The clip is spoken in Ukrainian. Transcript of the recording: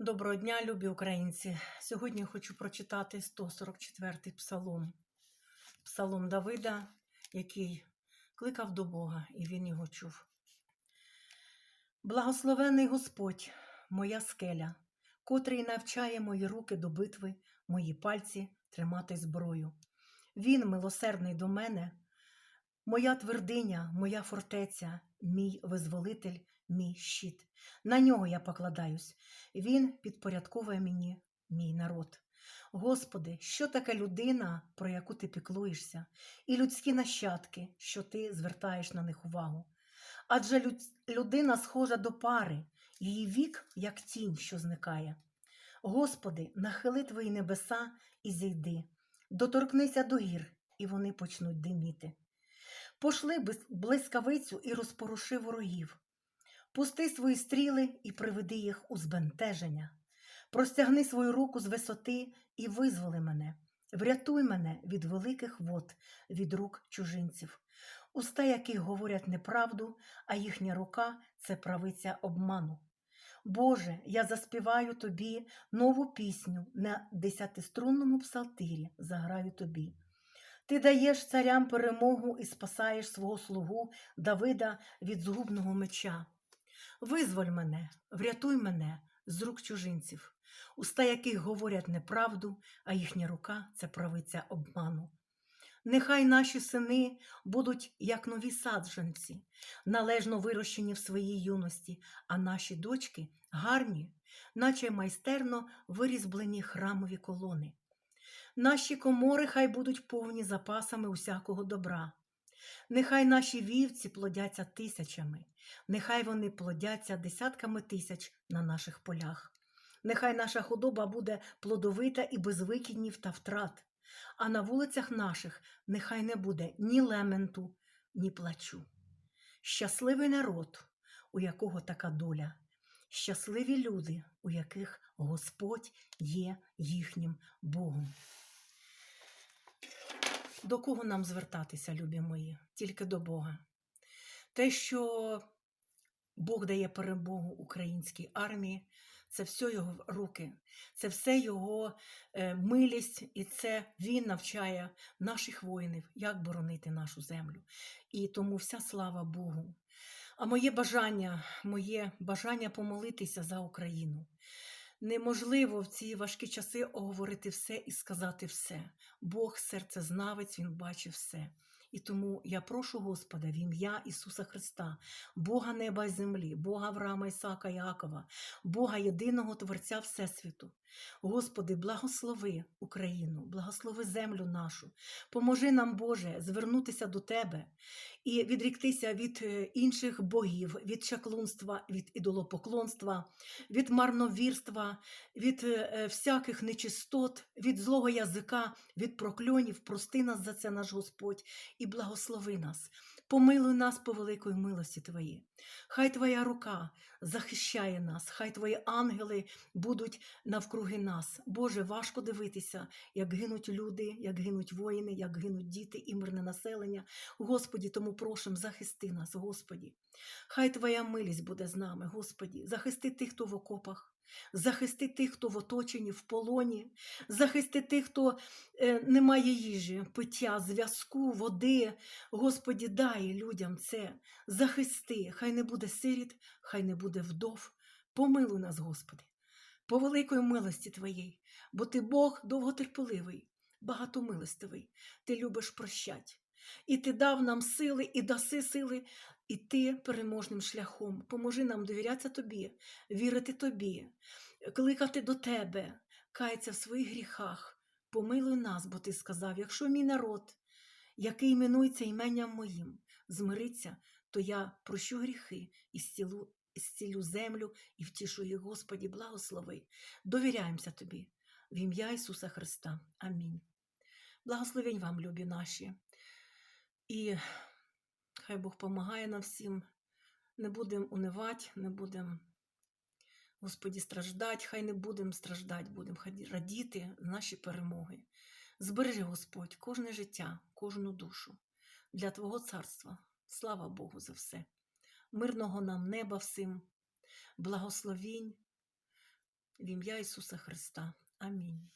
Доброго дня, любі українці. Сьогодні хочу прочитати 144-й псалом. Псалом Давида, який кликав до Бога, і він його чув. Благословений Господь, моя скеля, котрий навчає мої руки до битви, мої пальці тримати зброю. Він милосердний до мене, моя твердиня, моя фортеця, мій визволитель, мій щит. На нього я покладаюсь. Він підпорядковує мені мій народ. Господи, що таке людина, про яку ти піклуєшся, і людські нащадки, що ти звертаєш на них увагу? Адже люд- людина схожа до пари, її вік, як тінь, що зникає. Господи, нахили твої небеса і зійди, доторкнися до гір, і вони почнуть диміти. Пошли блискавицю і розпоруши ворогів. Пусти свої стріли і приведи їх у збентеження. Простягни свою руку з висоти і визволи мене. Врятуй мене від великих вод, від рук чужинців, уста яких говорять неправду, а їхня рука це правиця обману. Боже, я заспіваю тобі нову пісню на десятиструнному псалтирі, заграю тобі. Ти даєш царям перемогу і спасаєш свого слугу Давида від згубного меча. Визволь мене, врятуй мене з рук чужинців, уста яких говорять неправду, а їхня рука це правиця обману. Нехай наші сини будуть як нові саджанці, належно вирощені в своїй юності, а наші дочки гарні, наче майстерно вирізблені храмові колони. Наші комори хай будуть повні запасами усякого добра. Нехай наші вівці плодяться тисячами, нехай вони плодяться десятками тисяч на наших полях. Нехай наша худоба буде плодовита і без викиднів та втрат, а на вулицях наших нехай не буде ні лементу, ні плачу. Щасливий народ, у якого така доля, щасливі люди, у яких Господь є їхнім Богом. До кого нам звертатися, любі мої? Тільки до Бога. Те, що Бог дає перемогу українській армії, це все його руки, це все його е, милість, і це він навчає наших воїнів, як боронити нашу землю. І тому вся слава Богу. А моє бажання, моє бажання помолитися за Україну. Неможливо в ці важкі часи оговорити все і сказати все. Бог серцезнавець, Він бачить все. І тому я прошу Господа в ім'я Ісуса Христа, Бога неба і землі, Бога Авраама, Ісака, Якова, Бога єдиного Творця Всесвіту. Господи, благослови Україну, благослови землю нашу. Поможи нам, Боже, звернутися до Тебе і відріктися від е, інших богів, від чаклунства, від ідолопоклонства, від марновірства, від е, е, всяких нечистот, від злого язика, від прокльонів. Прости нас за це, наш Господь, і благослови нас. Помилуй нас по великої милості Твоїй. Хай Твоя рука захищає нас, хай Твої ангели будуть навкруги нас. Боже, важко дивитися, як гинуть люди, як гинуть воїни, як гинуть діти і мирне населення. Господі, тому просим, захисти нас, Господі. Хай Твоя милість буде з нами, Господі. Захисти тих, хто в окопах, захисти тих, хто в оточенні, в полоні, захисти тих, хто е, не має їжі, пиття, зв'язку, води. Господі, дай людям це. Захисти, хай не буде сиріт, хай не буде вдов. Помилуй нас, Господи, по великої милості Твоєї, бо Ти Бог довготерпеливий, багатомилостивий, Ти любиш прощать. І ти дав нам сили і даси сили іти переможним шляхом. Поможи нам довірятися тобі, вірити тобі, кликати до тебе, каятися в своїх гріхах. Помилуй нас, бо ти сказав, якщо мій народ, який іменується іменням моїм, змириться, то я прощу гріхи і зцілу, зцілю землю і втішу їх, Господі, благослови. Довіряємося тобі. В ім'я Ісуса Христа. Амінь. Благословень вам, любі наші. І хай Бог допомагає нам всім. Не будемо унивати, не будемо, Господі, страждати, хай не будемо страждати, будемо радіти наші перемоги. Збережи, Господь, кожне життя, кожну душу для Твого царства. Слава Богу за все. Мирного нам неба всім, благословінь, в ім'я Ісуса Христа. Амінь.